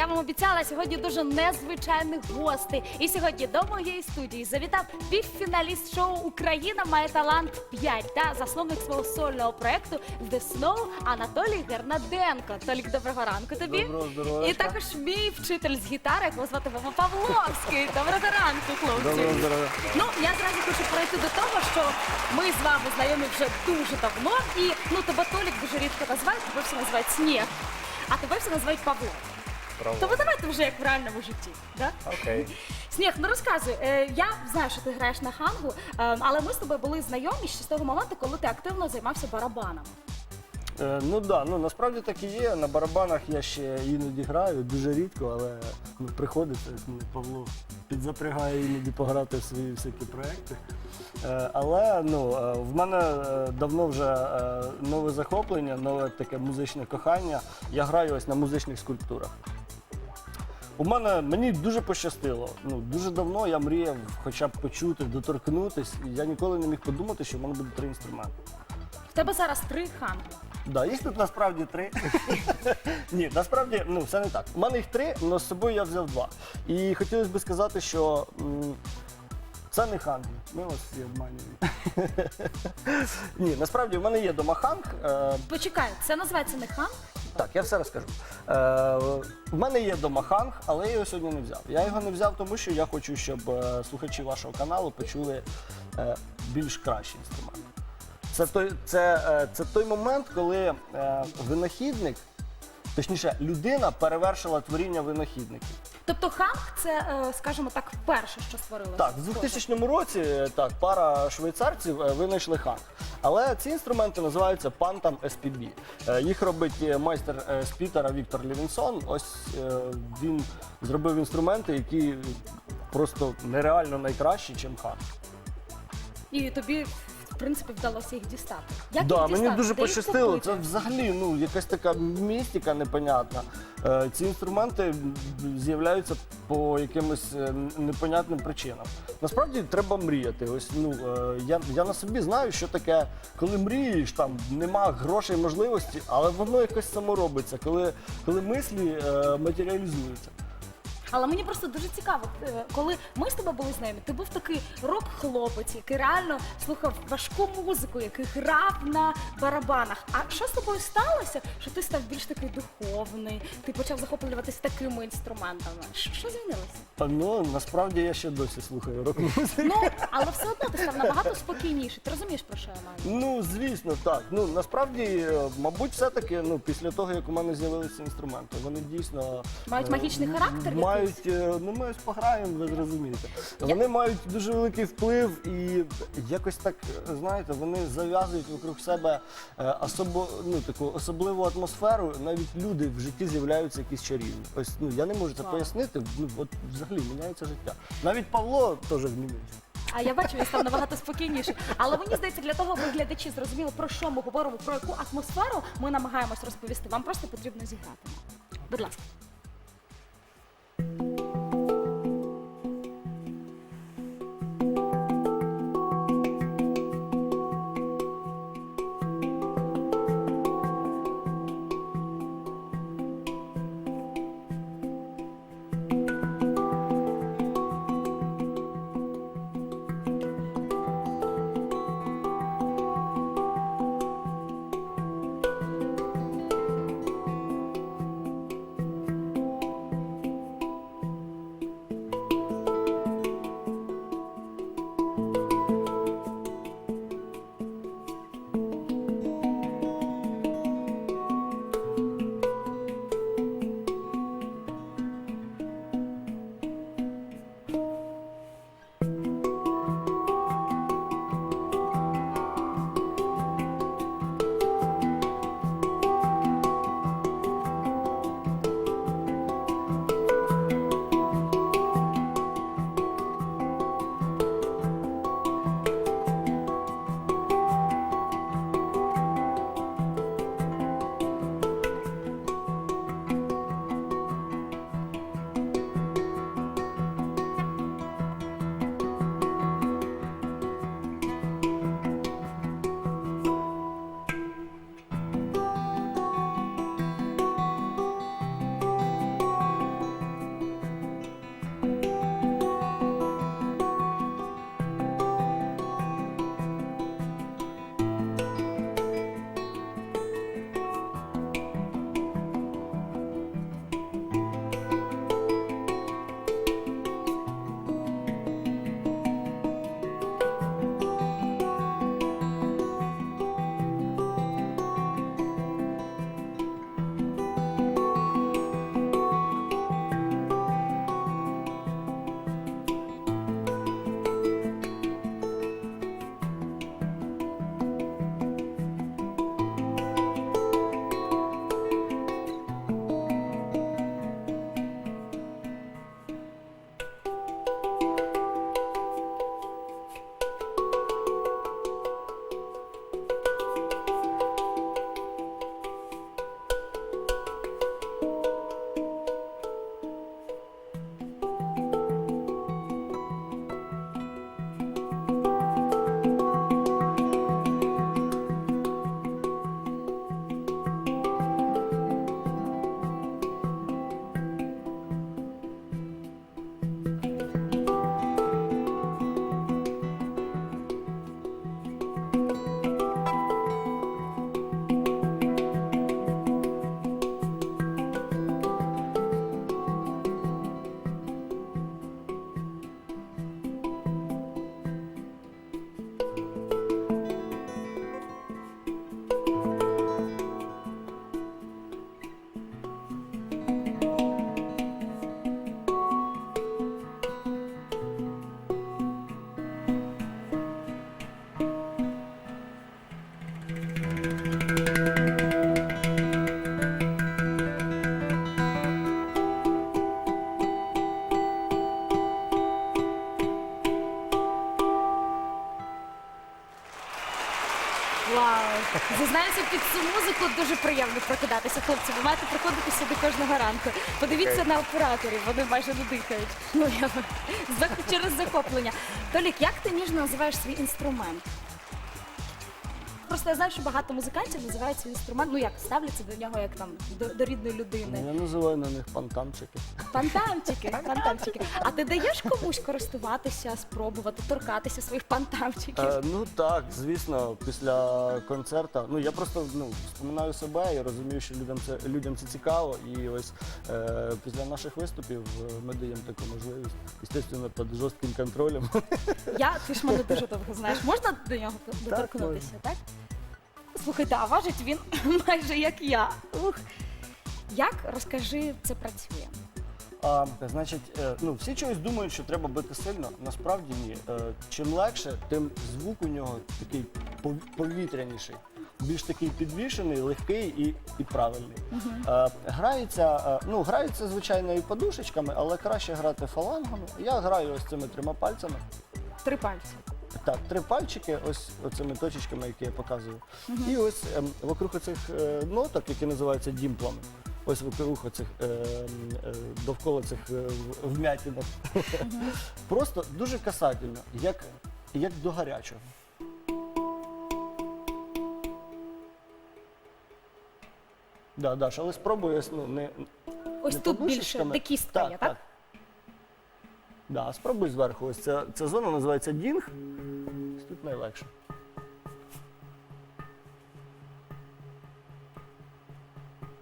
я вам обіцяла сьогодні дуже незвичайних гостей. І сьогодні до моєї студії завітав півфіналіст шоу Україна має талант 5 та засновник свого сольного проекту The Snow Анатолій Гернаденко. Толік, доброго ранку тобі. Доброго здоров'я. І також мій вчитель з гітари, якого звати Вова Павловський. Доброго ранку, хлопці. Доброго здоров'я. Ну, я зразу хочу пройти до того, що ми з вами знайомі вже дуже давно, і ну тебе Толік дуже рідко називають, тебе всі називають Сніг, а тебе всі називають Павло. Правда. Тому давайте вже як в реальному житті. Да? Окей. Сніг, ну розказуй. Е, я знаю, що ти граєш на хангу, е, але ми з тобою були знайомі ще з того моменту, коли ти активно займався барабаном. Е, ну да, ну насправді так і є. На барабанах я ще іноді граю, дуже рідко, але ну, приходиться, ось мене Павло підзапрягає іноді пограти в свої всякі проекти. Е, але ну, е, в мене е, давно вже е, нове захоплення, нове таке музичне кохання. Я граю ось на музичних скульптурах. У мене мені дуже пощастило. Ну дуже давно я мріяв хоча б почути, доторкнутись, і я ніколи не міг подумати, що в мене буде три інструменти. В тебе зараз три ханки. Да, їх тут насправді три. Ні, насправді ну все не так. У мене їх три, але з собою я взяв два. І хотілося б сказати, що м, це не ханг. Ми вас всі обманюємо. Ні, насправді в мене є дома ханг. Е, Почекай, це називається не ханг? так, я все розкажу. Е, в мене є дома ханг, але я його сьогодні не взяв. Я його не взяв, тому що я хочу, щоб е, слухачі вашого каналу почули е, більш кращий інструмент. Це той, це, е, це той момент, коли е, винахідник, точніше, людина перевершила творіння винахідників. Тобто ханг це, е, скажімо так, вперше, що створилося. Так, в 2000 році е, так, пара швейцарців е, винайшли ханг. Але ці інструменти називаються Phantom SPB. Е, Їх робить е, майстер е, з Пітера Віктор Лівінсон. Ось е, він зробив інструменти, які просто нереально найкращі, ніж ханг. І тобі, принципі, вдалося їх дістати. Як Да, їх мені дуже Де їх пощастило. купити? Це взагалі ну, якась така містика непонятна. Е, ці інструменти з'являються по якимось е, непонятним причинам. Насправді треба мріяти. Ось ну е, я, я на собі знаю, що таке, коли мрієш, там нема грошей, можливості, але воно якось само робиться, коли, коли мислі е, матеріалізуються. Але мені просто дуже цікаво, е, коли ми з тобою були знайомі, ти був такий рок-хлопець, який реально слухав важку музику, який грав на барабанах. А що з тобою сталося, що ти став більш такий духовний, ти почав захоплюватися такими інструментами? Що що змінилося? Та, Ну насправді я ще досі слухаю рок-музику. Ну, але все одно ти став набагато спокійніший. Ти розумієш, про що я маю? Ну, звісно, так. Ну насправді, е, мабуть, все-таки, ну, після того, як у мене з'явилися інструменти, вони дійсно Мають е, магічний характер Мають, е, ну ми ось пограємо, ви зрозумієте. Вони мають дуже великий вплив і якось так, знаєте, вони зав'язують вокруг себе е, особо, ну, таку особливу атмосферу. Навіть люди в житті з'являються якісь чарівні. Ось ну я не можу це пояснити. Ну от взагалі міняється життя. Навіть Павло теж змінився. А я бачу, він став набагато спокійніший. Але мені здається, для того, аби глядачі зрозуміли, про що ми говоримо, про яку атмосферу ми намагаємось розповісти. Вам просто потрібно зіграти. Будь ласка. Зізнаюся, під цю музику дуже приємно прокидатися. Хлопці, ви маєте приходити сюди кожного ранку. Подивіться на операторів, вони майже не дихають. Ну, я... через захоплення. Толік, як ти ніжно називаєш свій інструмент? Просто я знаю, що багато музикантів називають свій інструмент, ну як ставляться до нього як там до, до рідної людини. Я називаю на них пантамчики. Пантамчики, пантамчики. А ти даєш комусь користуватися, спробувати, торкатися своїх пантамчиків? Е, ну так, звісно, після концерту. Ну я просто ну, вспоминаю себе і розумію, що людям це людям це цікаво. І ось е, після наших виступів е, ми даємо таку можливість. Звісно, під жорстким контролем. Я, ти ж мене дуже довго знаєш. Можна до нього доторкнутися, так? Слухайте, а важить він майже як я. Ух. Як розкажи, це працює? А, значить, е, ну всі чогось думають, що треба бити сильно. Насправді ні. Е, чим легше, тим звук у нього такий пов- повітряніший, більш такий підвішений, легкий і, і правильний. Е, грається, е, ну грається звичайно і подушечками, але краще грати фалангами. Я граю ось цими трьома пальцями. Три пальці. Так, три пальчики, ось оцими точечками, які я показую. І ось ем, вокруг оцих е, ноток, які називаються дімплами. Ось вокруг оцих е, е, довкола цих е, вмятинок. Просто дуже касательно, як, як до гарячого. Да, Даш, але спробуй ось, ну, не, Ось не тут більше, подушечками. де кістка є, так? Да, спробуй зверху. Ось ця, ця зона називається дінг. Ось Тут найлегше.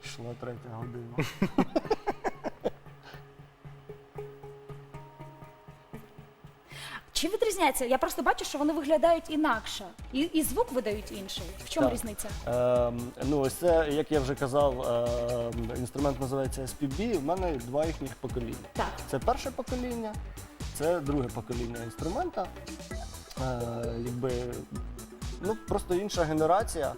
Йшла третя година. Чи відрізняється? Я просто бачу, що вони виглядають інакше. І, і звук видають інший. В чому Так. різниця? Ем, ну, ось це, як я вже казав, ем, інструмент називається SPB. У мене два їхніх покоління. Так. Це перше покоління, це друге покоління інструмента. Е, якби, ну, просто інша генерація.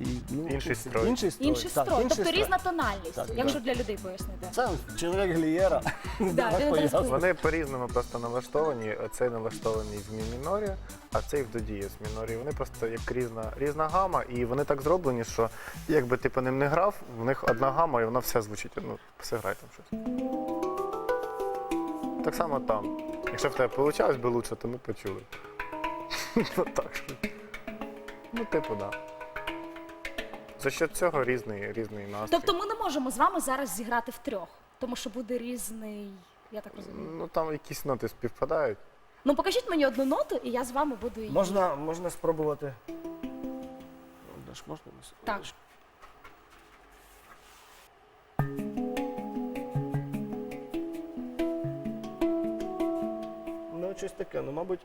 І, ну, Інший строй. Інший строй. Інший так, строй, інший тобто строй. різна тональність, Так, якщо так. для людей пояснити. Це чоловік Глієра. Да, Давай він поясню. розповів. Вони по-різному просто налаштовані. Цей налаштований в мі мінорі, а цей в до дієс мінорі. Вони просто як різна, різна гама, і вони так зроблені, що якби ти по ним не грав, в них одна гама, і вона все звучить. Ну, все грай там щось. Так само там. Якщо в тебе вийшло би лучше, то ми почули. Ну так. що. Ну, типу, так. Да. За що цього різний, різний настрій. Тобто ми не можемо з вами зараз зіграти втрьох, тому що буде різний. Я так розумію. Ну там якісь ноти співпадають. Ну покажіть мені одну ноту, і я з вами буду її. Можна, можна спробувати. Ну, Даш, можна на Так. Щось таке, ну, мабуть.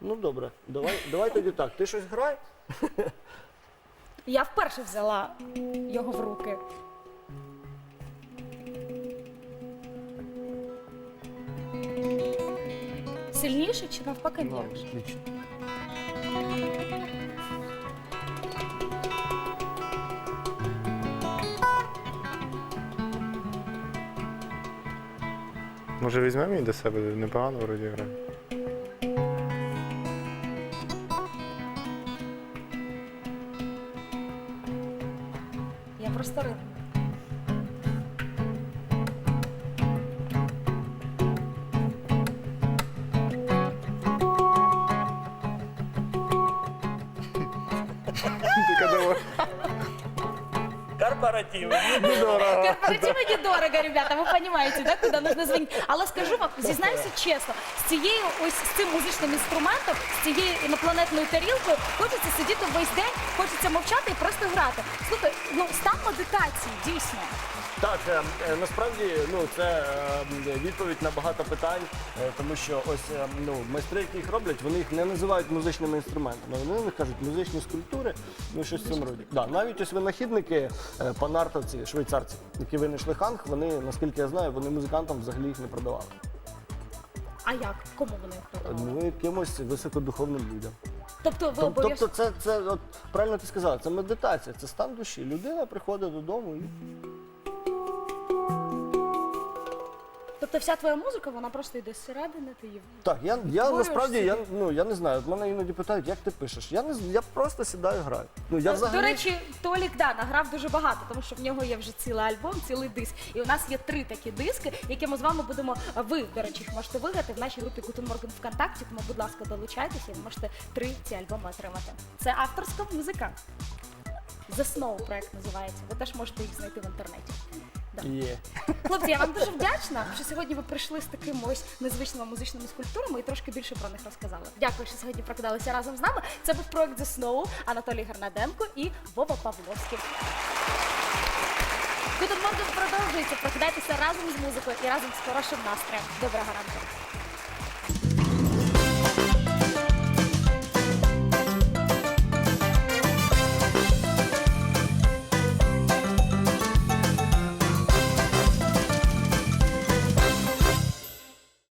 Ну добре, давай, давай тоді так. Ти щось грай? Я вперше взяла його в руки. Сильніше чи навпаки Ну, м'якше? отлично. Може візьмемо її до себе, непогано вроді грає. Корпоративы недорого, ребята, ви розумієте, да, куди нужно дзвонити. Але скажу вам, зізнаюся чесно, з цією ось з цим музичним інструментом, з цією інопланетною тарілкою, хочеться сидіти весь день, хочеться мовчати і просто грати. Слухай, ну стан медитації, дійсно. Так, е, е, насправді ну, це е, відповідь на багато питань, е, тому що ось е, ну, майстри, які їх роблять, вони їх не називають музичними інструментами. Вони кажуть музичні скульптури, ну щось в цьому роді. Да, навіть ось винахідники, е, панартовці, швейцарці, які винайшли ханг, вони, наскільки я знаю, вони музикантам взагалі їх не продавали. А як? Кому вони їх продавали? Ну, якимось високодуховним людям. Тобто ви Тоб- обов'язково. Тобто, це, це от, правильно ти сказала, це медитація, це стан душі. Людина приходить додому і Тобто вся твоя музика, вона просто йде зсередини, ти її Так, я, я насправді я, ну, я не знаю. От мене іноді питають, як ти пишеш. Я не з- я просто сідаю граю. Ну я Е, взагалі До речі, Толік да, награв дуже багато, тому що в нього є вже цілий альбом, цілий диск. І у нас є три такі диски, які ми з вами будемо. а Ви, до речі, їх можете виграти в нашій групі Guten Morgen ВКонтакті. Тому, будь ласка, долучайтеся і ви можете три ці альбоми отримати. Це авторська музика. The Snow проект називається. Ви теж можете їх знайти в інтернеті. Є. Хлопці, я вам дуже вдячна, що сьогодні ви прийшли з такими ось незвичними музичними скульптурами і трошки більше про них розказали. Дякую, що сьогодні прокидалися разом з нами. Це був проект The Snow, Анатолій Гарнаденко і Вова Павловський. Good Morning продовжується. Прокидайтеся разом з музикою і разом з хорошим настроєм. Доброго ранку.